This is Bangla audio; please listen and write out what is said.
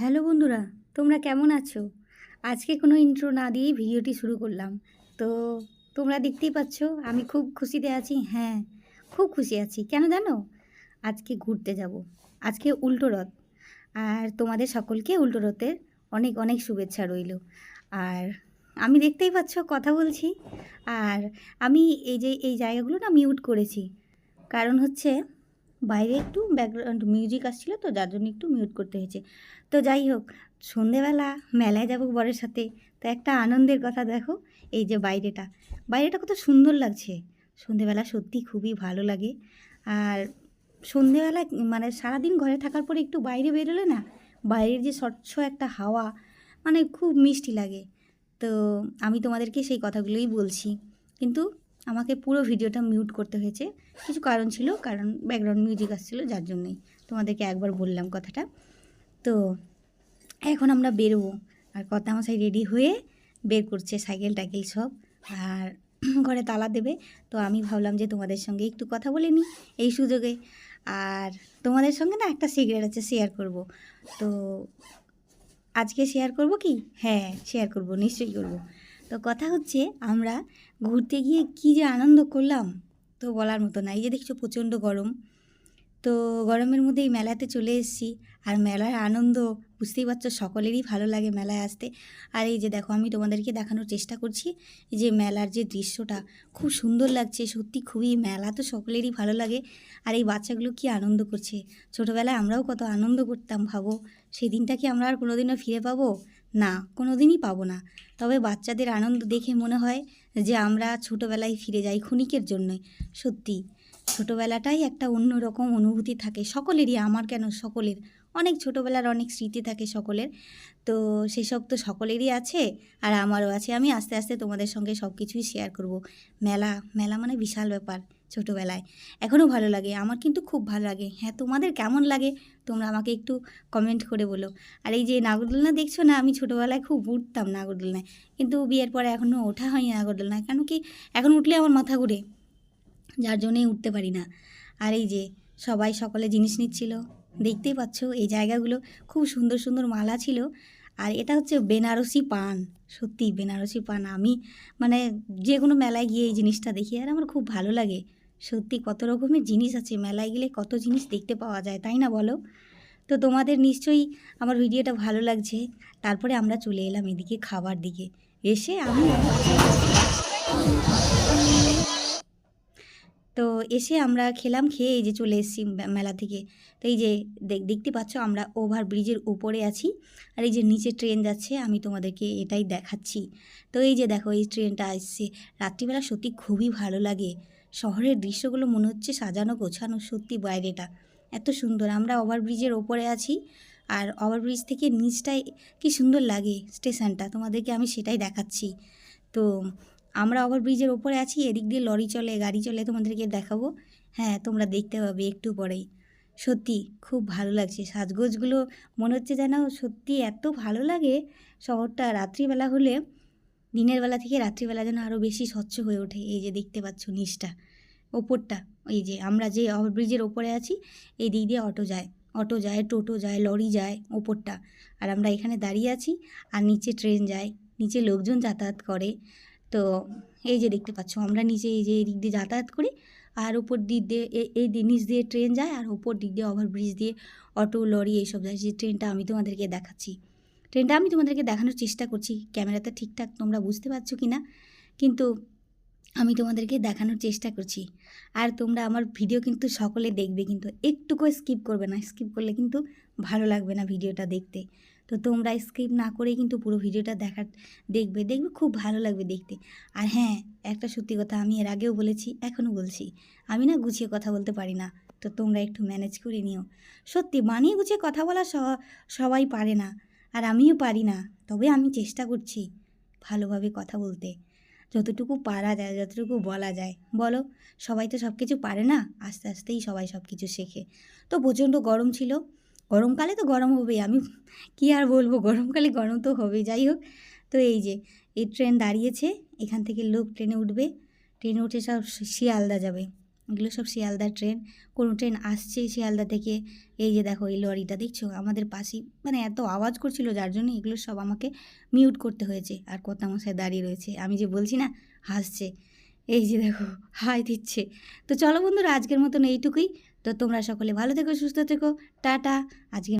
হ্যালো বন্ধুরা, তোমরা কেমন আছো? আজকে কোনো ইন্ট্রো না দিয়েই ভিডিওটি শুরু করলাম। তো তোমরা দেখতেই পাচ্ছ, আমি খুব খুশিতে আছি। হ্যাঁ খুব খুশি আছি। কেন জানো? আজকে ঘুরতে যাব। আজকে উল্টো রথ। আর তোমাদের সকলকে উল্টো রথের অনেক অনেক শুভেচ্ছা রইল। আর আমি দেখতেই পাচ্ছ, কথা বলছি। আর আমি এই যে, এই জায়গাগুলো না মিউট করেছি। কারণ হচ্ছে বাইরে একটু ব্যাকগ্রাউন্ড মিউজিক আসছিল তো, যার জন্য একটু মিউট করতে হয়েছে। তো যাই হোক, সন্ধেবেলা মেলায় যাব বরের সাথে, তো একটা আনন্দের কথা দেখো, এই যে বাইরেটা। বাইরেটা কত সুন্দর লাগছে। সন্ধেবেলা সত্যি খুবই ভালো লাগে। আর সন্ধেবেলা মানে সারাদিন ঘরে থাকার পরে একটু বাইরে বেরোলে না, বাইরের যে স্বচ্ছ একটা হাওয়া মানে খুব মিষ্টি লাগে। তো আমি তোমাদেরকে সেই কথাগুলোই বলছি। কিন্তু আমাকে পুরো ভিডিওটা মিউট করতে হয়েছে। কিছু কারণ ছিল, কারণ ব্যাকগ্রাউন্ড মিউজিক আসছিল, যার জন্যই তোমাদেরকে একবার বললাম কথাটা। তো এখন আমরা বেরোবো। আর কথা মশাই রেডি হয়ে বের করছে সাইকেল টাইকেল সব। আর ঘরে তালা দেবে। তো আমি ভাবলাম যে তোমাদের সঙ্গে একটু কথা বলে নিই এই সুযোগে। আর তোমাদের সঙ্গে না একটা সিগারেট আছে শেয়ার করব। তো আজকে শেয়ার করব কি? হ্যাঁ শেয়ার করব, নিশ্চয়ই করব। তো কথা হচ্ছে আমরা ঘুরতে গিয়ে কী যে আনন্দ করলাম তো বলার মতো না। এই যে দেখছ প্রচণ্ড গরম। তো গরমের মধ্যে এই মেলাতে চলে এসেছি। আর মেলার আনন্দ বুঝতেই পারছ, সকলেরই ভালো লাগে মেলায় আসতে। আর এই যে দেখো, আমি তোমাদেরকে দেখানোর চেষ্টা করছি যে মেলার যে দৃশ্যটা, খুব সুন্দর লাগছে, সত্যি খুবই মেলা তো সকলেরই ভালো লাগে। আর এই বাচ্চাগুলো কি আনন্দ করছে। ছোটোবেলায় আমরাও কত আনন্দ করতাম, ভাবো। সেই দিনটা কি আমরা আর কোনোদিনও ফিরে পাবো? না কোনো দিনই পাবো না। তবে বাচ্চাদের আনন্দ দেখে মনে হয় যে আমরা ছোটোবেলায় ফিরে যাই ক্ষণিকের জন্যই সত্যি, ছোটোবেলাটাই একটা অন্যরকম অনুভূতি থাকে সকলেরই, আমার কেন সকলের? অনেক ছোটোবেলার অনেক স্মৃতি থাকে সকলের। তো সেসব তো সকলেরই আছে আর আমারও আছে। আমি আস্তে আস্তে তোমাদের সঙ্গে সব কিছুই শেয়ার করব। মেলা মেলা মানে বিশাল ব্যাপার। ছোটোবেলায়। এখনও ভালো লাগে, আমার কিন্তু খুব ভালো লাগে। হ্যাঁ তোমাদের কেমন লাগে? তোমরা আমাকে একটু কমেন্ট করে বলো। আর এই যে নাগরদোলনা দেখছ না, আমি ছোটোবেলায় খুব উঠতাম নাগরদোলনায়। কিন্তু বিয়ের পরে এখনও ওঠা হয়নি নাগরদোলনায় কেন কি এখন উঠলে আমার মাথা ঘুরে। যার জন্যেই উঠতে পারি না। আর এই যে সবাই সকলে জিনিস নিচ্ছিল, দেখতেই পাচ্ছ এই জায়গাগুলো খুব সুন্দর সুন্দর মালা ছিল। আর এটা হচ্ছে বেনারসি পান সত্যি বেনারসি পান। আমি মানে যে কোনো মেলায় গিয়ে এই জিনিসটা দেখি আর আমার খুব ভালো লাগে। সত্যি কত রকমের জিনিস আছে, মেলায় গেলে কত জিনিস দেখতে পাওয়া যায়, তাই না বলো? তো তোমাদের নিশ্চয়ই আমার ভিডিওটা ভালো লাগছে। তারপরে আমরা চলে এলাম এদিকে খাবার দিকে। এসে আমি তো এসে আমরা খেলাম, খেয়ে এই যে চলে এসেছি মেলা থেকে। তো এই যে দেখ- দেখতে পাচ্ছ আমরা ওভার ব্রিজের উপরে আছি। আর এই যে নিচে ট্রেন যাচ্ছে, আমি তোমাদেরকে এটাই দেখাচ্ছি। তো এই যে দেখো, এই ট্রেনটা আসছে। রাত্রিবেলা সত্যি খুবই ভালো লাগে। শহরের দৃশ্যগুলো মনে হচ্ছে সাজানো, গোছানো, সত্যি বাইরেটা। এত সুন্দর। আমরা ওভারব্রিজের ওপরে আছি। আর ওভারব্রিজ থেকে নিচটায় কি সুন্দর লাগে স্টেশনটা। তোমাদেরকে আমি সেটাই দেখাচ্ছি। তো আমরা ওভারব্রিজের ওপরে আছি, এদিক দিয়ে লরি চলে, গাড়ি চলে, তোমাদেরকে দেখাবো। হ্যাঁ তোমরা দেখতে পাবে একটু পরেই। সত্যি, খুব ভালো লাগছে। সাজগোজগুলো মনে হচ্ছে যেন সত্যি এত ভালো লাগে। শহরটা রাত্রিবেলা হলে, দিনের বেলা থেকে রাত্রিবেলা যেন আরও বেশি স্বচ্ছ হয়ে ওঠে। এই যে দেখতে পাচ্ছ নিচটা, ওপরটা, এই যে আমরা যে ওভারব্রিজের ওপরে আছি এই দিক দিয়ে অটো যায়। অটো যায়, টোটো যায় লরি যায়, ওপরটা। আর আমরা এখানে দাঁড়িয়ে আছি, আর নিচে ট্রেন যায়। নিচে লোকজন যাতায়াত করে। তো এই যে দেখতে পাচ্ছ, আমরা নিচে এই যে এই দিক দিয়ে যাতায়াত করি, আর ওপর দিক দিয়ে এই নিচ দিয়ে ট্রেন যায়, আর ওপর দিক দিয়ে ওভারব্রিজ দিয়ে অটো লরি এইসব যায়। যে ট্রেনটা আমি তোমাদেরকে দেখাচ্ছি। ট্রেনটা আমি তোমাদেরকে দেখানোর চেষ্টা করছি ক্যামেরাতে ঠিকঠাক তোমরা বুঝতে পারছ কি না কিন্তু আমি তোমাদেরকে দেখানোর চেষ্টা করছি। আর তোমরা আমার ভিডিও কিন্তু সকলে দেখবে কিন্তু একটুকু স্কিপ করবে না। স্কিপ করলে কিন্তু ভালো লাগবে না ভিডিওটা দেখতে। তো তোমরা স্কিপ না করেই কিন্তু পুরো ভিডিওটা দেখার, দেখবে। দেখবে খুব ভালো লাগবে দেখতে। আর হ্যাঁ একটা সত্যি কথা আমি এর আগেও বলেছি, এখনও বলছি। আমি না গুছিয়ে কথা বলতে পারি না। তো তোমরা একটু ম্যানেজ করে নিও। সত্যি মানিয়ে গুছিয়ে কথা বলা সবাই পারে না। আর আমিও পারি না। তবে আমি চেষ্টা করছি ভালোভাবে কথা বলতে। যতটুকু পারা যায়, যতটুকু বলা যায়। বলো, সবাই তো সব কিছু পারে না? আস্তে আস্তেই সবাই সব কিছু শেখে। তো প্রচণ্ড গরম ছিল। গরমকালে তো গরম হবেই। আমি কি আর বলব? গরমকালে গরম তো হবেই। যাই হোক, তো এই যে, এই ট্রেন দাঁড়িয়েছে। এখান থেকে লোক ট্রেনে উঠবে। ট্রেনে উঠে সব শিয়ালদা যাবে। এগুলো সব শিয়ালদার ট্রেন। কোনো ট্রেন আসছে শিয়ালদা থেকে। এই যে দেখো, এই লরিটা, দেখছ? আমাদের পাশেই মানে এত আওয়াজ করছিল, যার জন্য এগুলো সব আমাকে মিউট করতে হয়েছে। আর কর্তামশাই দাঁড়িয়ে রয়েছে। আমি যে বলছি না, হাসছে। এই যে দেখো, হাই দিচ্ছে। তো চলো বন্ধুরা, আজকের মতন এইটুকুই। তো তোমরা সকলে ভালো থেকো, সুস্থ থেকো। টাটা। আজকে